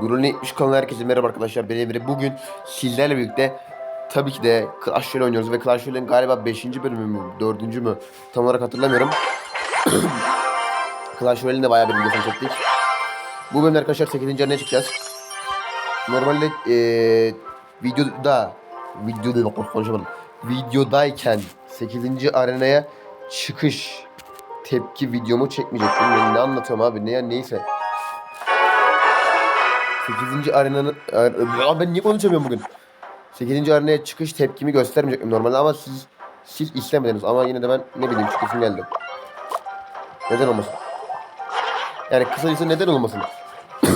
Gurur'un 70 kanalına herkese merhaba arkadaşlar. Ben Emre. Bugün sizlerle birlikte tabii ki de Clash Royale oynuyoruz ve Clash Royale'in galiba 5. bölümü mü, 4. mü tam olarak hatırlamıyorum. Clash Royale'in de bayağı bir videosunu çektik. Bu bölümde arkadaşlar 8. arenaya çıkacağız. Normalde eee videoda videoda konuşamadım. Videodayken 8. arenaya çıkış tepki videomu çekmeyecektim. Ben ne anlatıyorum abi ne neyse. 8. arenanın... Aa, ben niye konuşamıyorum bugün? 8. arenaya çıkış tepkimi göstermeyecektim normalde ama siz siz istemediniz ama yine de ben ne bileyim çıkasım geldi. Neden olmasın? Yani kısacası neden olmasın?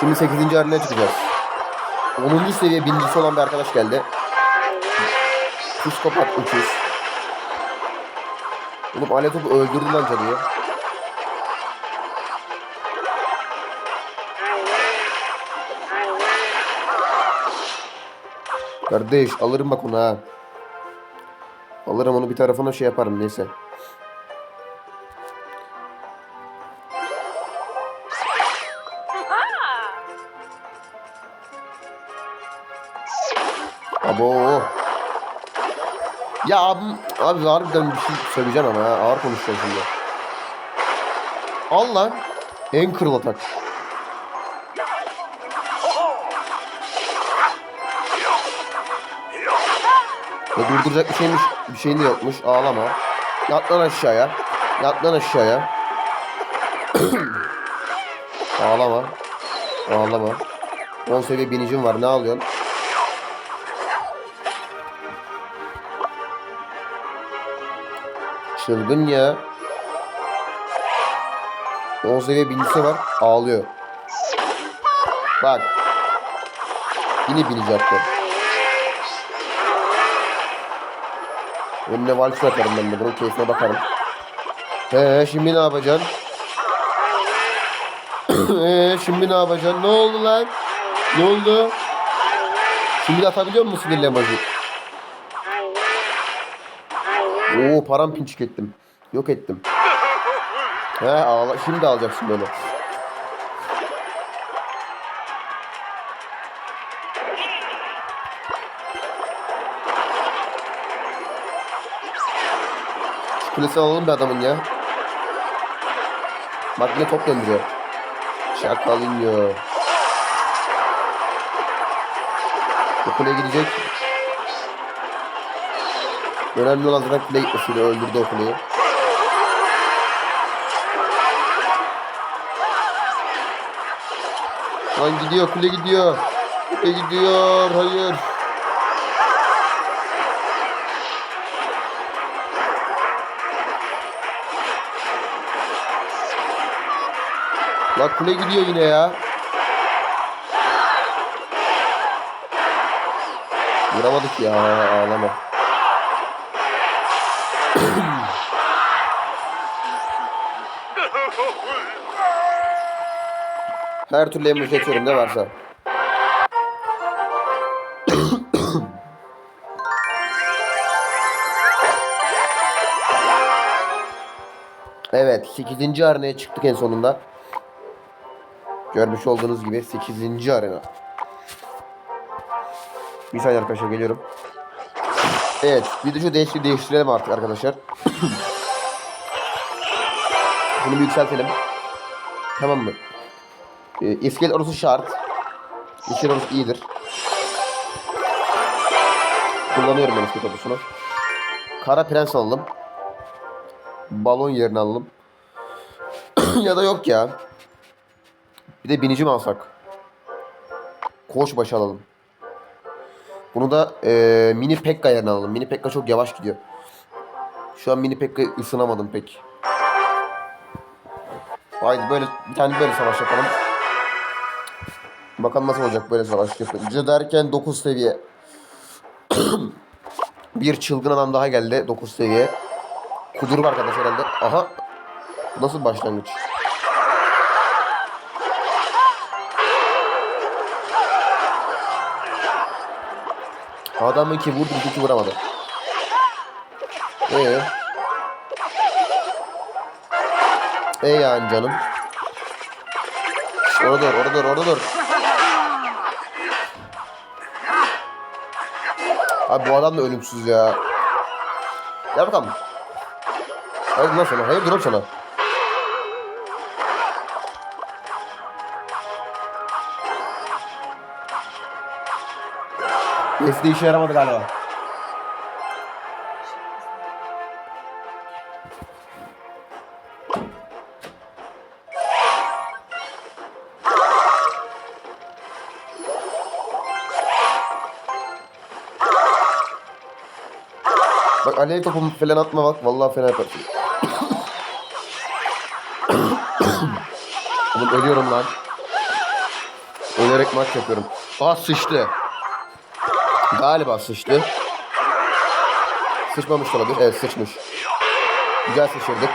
Şimdi 8. arenaya çıkacağız. 10. seviye birincisi olan bir arkadaş geldi. Psikopat uçuş. Oğlum alet topu öldürdü lan canıyı. Kardeş alırım bak onu ha. Alırım onu bir tarafına şey yaparım neyse. Abo. Ya abim, abi harbiden bir şey söyleyeceğim ama ha. Ağır konuşacağım şimdi. Al lan. En kırıl. Ya durduracak bir şeymiş, bir şeyin de yokmuş. Ağlama. Yat lan aşağıya. Yat lan aşağıya. Ağlama. Ağlama. 10 seviye binicim var. Ne alıyorsun? Çılgın ya. 10 seviye binicisi var. Ağlıyor. Bak. Yine binici attı. Önüne vals atarım ben de bunun keyfine bakarım. He şimdi ne yapacaksın? He şimdi ne yapacaksın? Ne oldu lan? Ne oldu? Şimdi de atabiliyor musun sinirli emoji? Oo parampinçik ettim. Yok ettim. He ağla şimdi alacaksın böyle. Kulesini alalım bir adamın ya. Bak yine top gönderiyor. Şakalinho. Bu kuleye gidecek. Önemli olan zaten kule gitmesiyle öldürdü o kuleyi. Lan gidiyor kule gidiyor. Kule gidiyor. Hayır. Lan kule gidiyor yine ya. Vuramadık ya ağlama. Her türlü emri geçiyorum ne varsa. evet 8. arenaya çıktık en sonunda. Görmüş olduğunuz gibi 8. arena. Bir saniye arkadaşlar geliyorum. Evet bir de şu değişik değiştirelim artık arkadaşlar. Bunu yükseltelim. Tamam mı? Ee, iskelet orası şart. İşin orası iyidir. Kullanıyorum ben iskelet orasını. Kara prens alalım. Balon yerine alalım. ya da yok ya. Bir de binici mi alsak? Koçbaşı alalım. Bunu da e, mini Pekka yerine alalım. Mini Pekka çok yavaş gidiyor. Şu an mini Pekka'yı ısınamadım pek. Haydi böyle bir tane böyle savaş yapalım. Bakalım nasıl olacak böyle savaş yapınca derken 9 seviye. bir çılgın adam daha geldi 9 seviye. Kuduruk arkadaş herhalde. Aha. Nasıl başlangıç? Adamın ki vurdu iki vuramadı. Ee? E yani canım. Orada dur, orada dur, orada dur. Abi bu adam da ölümsüz ya. Gel bakalım. Hayır lan sana, hayır durum sana. Nesli işe yaramadı galiba. Bak alev topu falan atma bak. Vallahi fena yaparsın. Oğlum ölüyorum lan. Ölerek maç yapıyorum. Aa sıçtı. Galiba sıçtı. Sıçmamış olabilir. Evet sıçmış. Güzel sıçırdık.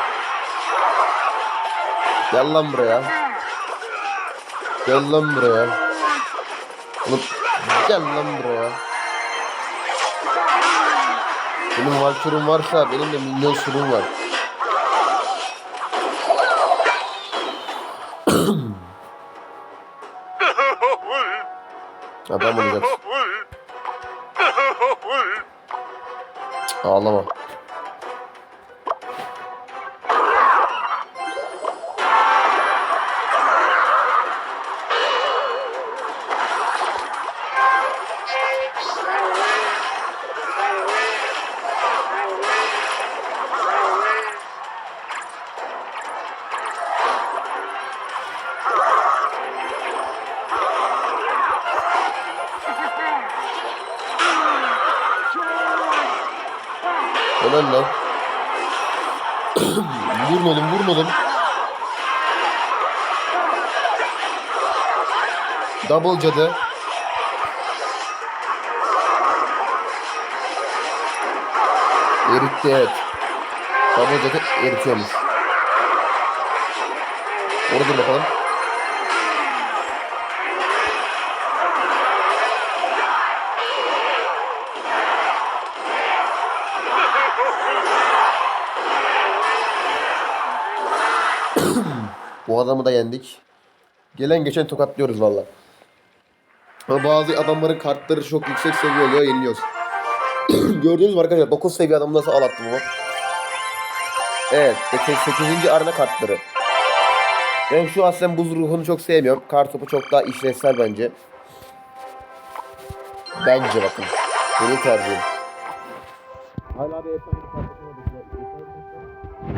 Gel lan buraya. Gel lan buraya. Oğlum gel lan buraya. Senin Valkyrie'un varsa benim de milyon sürüm var. Adam olacak. Ağlama. Helal lan. vurun oğlum vurun oğlum. Double cadı. Eritti evet. Double cadı eritiyormuş. Orada bakalım. Adamı da yendik. Gelen geçen tokatlıyoruz valla. Ama bazı adamların kartları çok yüksek seviye oluyor yeniliyoruz. Gördünüz mü arkadaşlar 9 seviye adamı nasıl ağlattım ama. Evet 8. arena kartları. Ben şu aslen buz ruhunu çok sevmiyorum. Kart topu çok daha işlevsel bence. Bence bakın. Benim tercihim. Hala bir efsane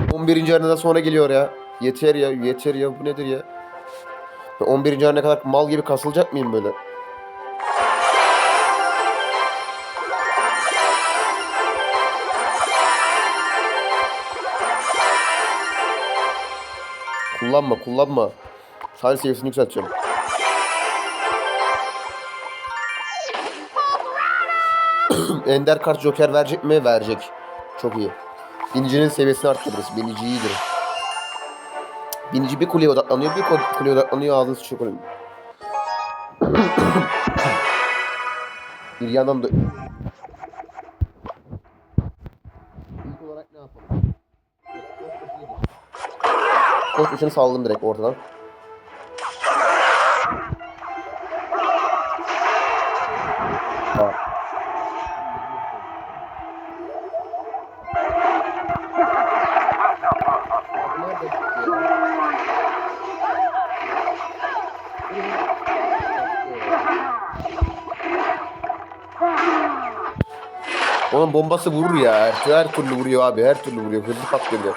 bir 11. arenada sonra geliyor ya. Yeter ya, yeter ya. Bu nedir ya? Ya 11. arena kadar mal gibi kasılacak mıyım böyle? Kullanma, kullanma. Sadece seviyesini yükselteceğim. Ender kart Joker verecek mi? Verecek. Çok iyi. Binicinin seviyesini arttırırız. Binici iyidir. Binici bir kuleye odaklanıyor, bir kuleye odaklanıyor. Ağzını sıçıyor kulenin. bir yandan da... İlk olarak ne yapalım? Koç uçunu saldım direkt ortadan. Onun bombası vurur ya. Her, her türlü vuruyor abi. Her türlü vuruyor. Hızlı patlıyor.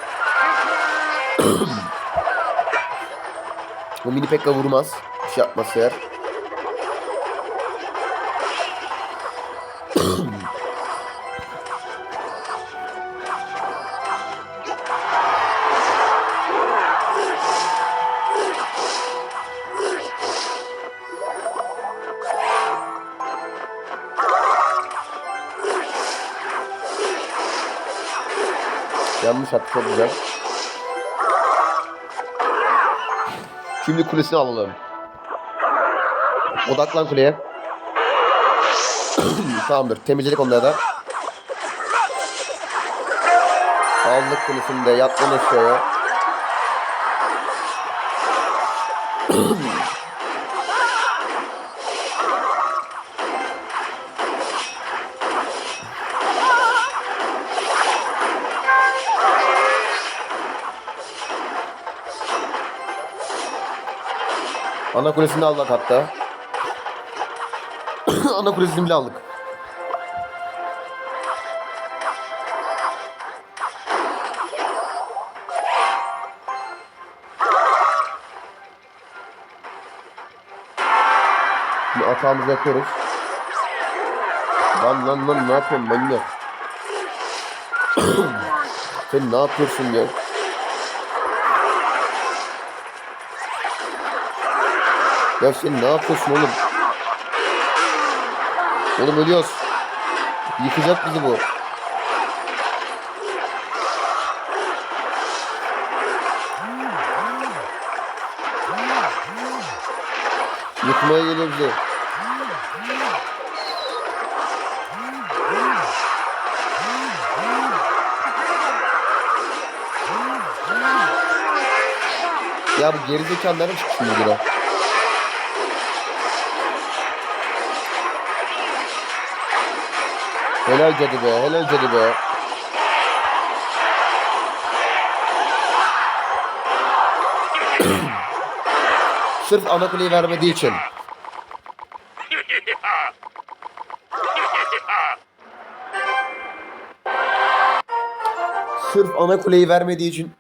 Bu mini pekka vurmaz. Bir şey yapmaz eğer. Yanlış attı çok. Şimdi kulesini alalım. Odaklan kuleye. Tamamdır. Temizledik onları da. Aldık kulesini de. Yat lan aşağıya. Ana kulesini aldık hatta. Ana kulesini bile aldık. Şimdi atağımızı yapıyoruz. Lan lan lan ne yapıyorsun manyak? Sen ne yapıyorsun ya? Ya sen ne yapıyorsun oğlum? Oğlum ölüyoruz. Yıkacak bizi bu. Yıkmaya geliyor bizi. Ya bu gerizekalı nereden çıktı şimdi bura? Helal cadı be, helal cadı be. Sırf ana kuleyi vermediği için. Sırf ana kuleyi vermediği için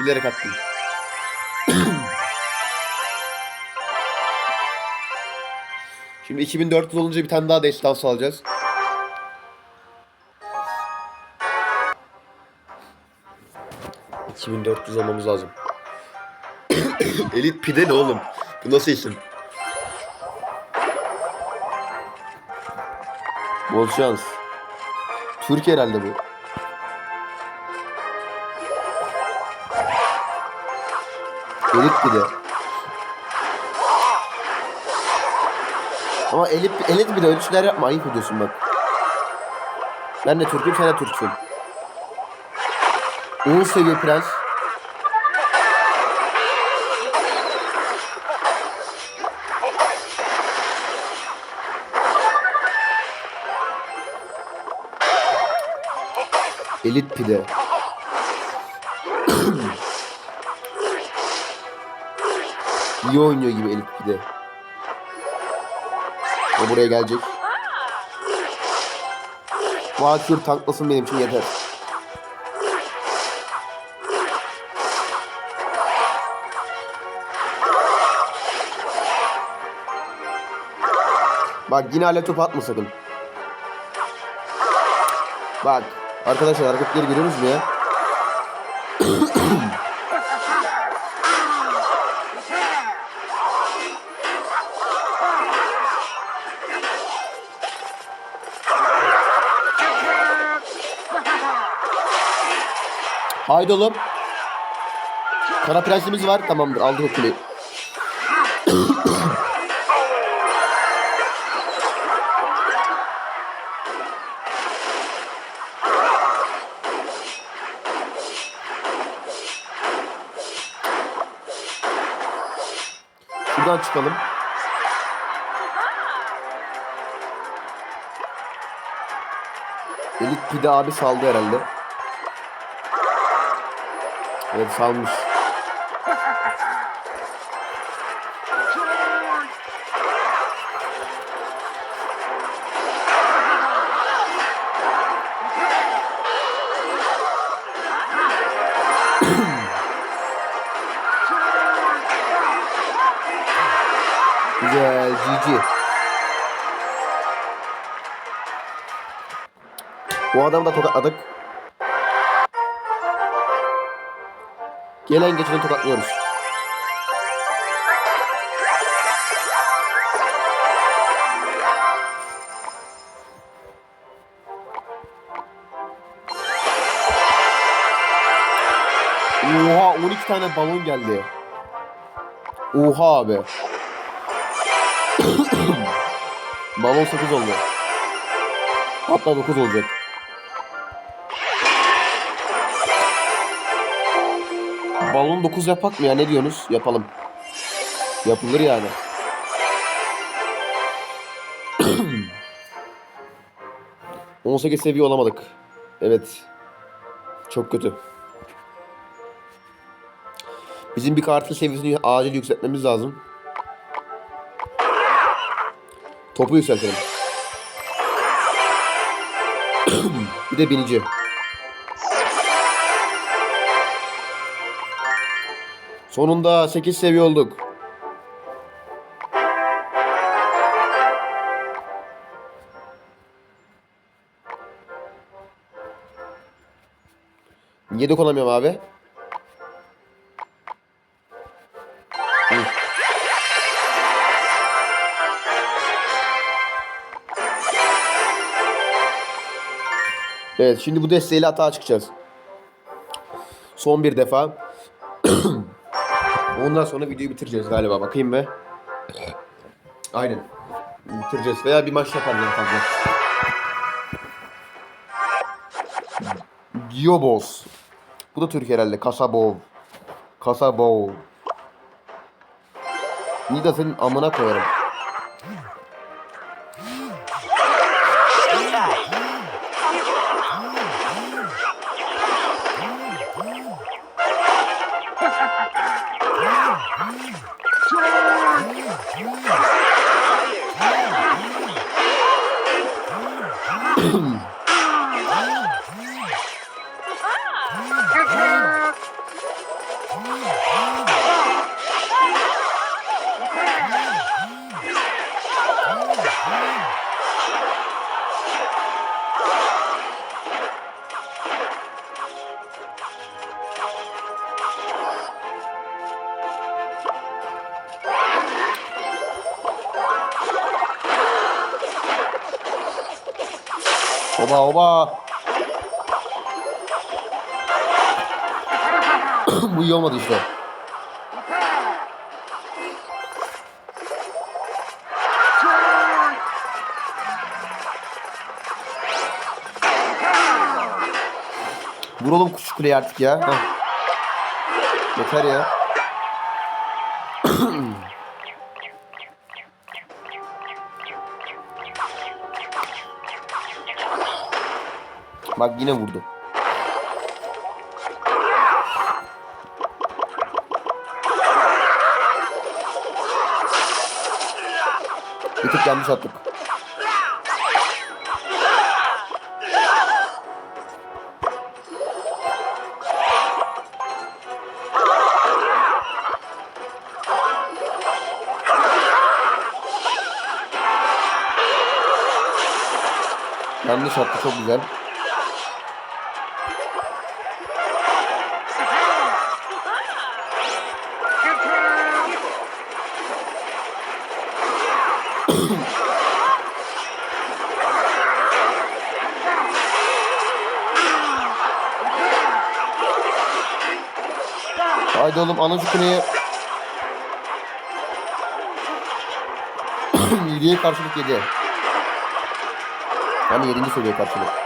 bilerek attım. Şimdi 2400 olunca bir tane daha destansı alacağız. ...2400 almamız lazım. Elit pide ne oğlum? Bu nasıl isim? Bol şans. Türk herhalde bu. Elit pide. Ama elit, elit pide öyle şeyler yapma. Ayıp ediyorsun bak. Ben de Türk'üm sen de Türksün. 10 seviye prens. Elit pide. İyi oynuyor gibi elit pide. O buraya gelecek. Valkür tanklasın benim için yeter. Bak yine alev topu atma sakın. Bak arkadaşlar hareketleri görüyor musunuz ya? Haydi oğlum. Kara prensimiz var. Tamamdır aldık o. Çıkalım. Elit pide abi saldı herhalde. Evet salmış. Bu adamı da tokatladık. Gelen geçeni tokatlıyoruz. Oha 12 tane balon geldi. Oha abi. balon 8 oldu. Hatta 9 olacak. Balon 9 yapak mı ya ne diyorsunuz? Yapalım. Yapılır yani. On sekiz seviye olamadık. Evet. Çok kötü. Bizim bir kartın seviyesini acil yükseltmemiz lazım. Topu yükseltelim. bir de binici. Sonunda 8 seviye olduk. Niye dokunamıyorum abi? Evet şimdi bu desteğiyle hata çıkacağız. Son bir defa. Ondan sonra videoyu bitireceğiz galiba. Bakayım be. Aynen. Bitireceğiz. Veya bir maç yaparız en fazla. Giobos. Bu da Türk herhalde. Kasabov. Kasabov. Nida senin amına koyarım. Oba oba. Bu iyi olmadı işte. Vuralım kuş kuleye artık ya. Heh. Yeter ya. Bak yine vurdu. Bir tık yanlış attık. Yanlış attı çok güzel. Haydi oğlum alın şu kuleyi. Yediye karşılık yedi. Yani yedinci seviye karşılık.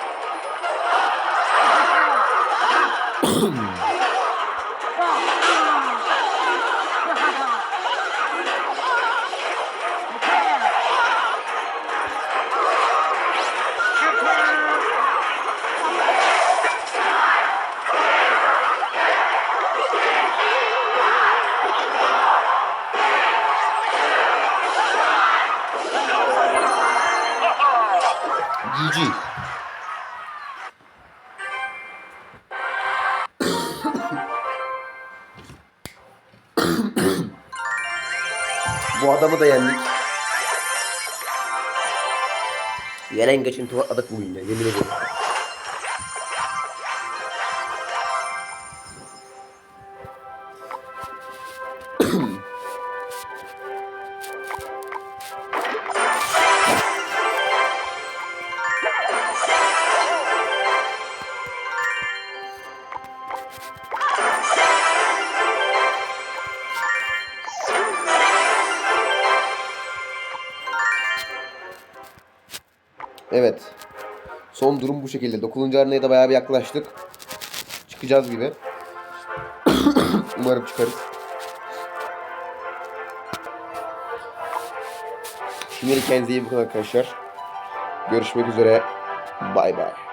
Da yendik. Yenen geçin tokatladık bugün ya yemin ederim. Evet. Son durum bu şekilde. 9. arenaya da bayağı bir yaklaştık. Çıkacağız gibi. Umarım çıkarız. Şimdilik kendinize iyi bakın arkadaşlar. Görüşmek üzere. Bay bay.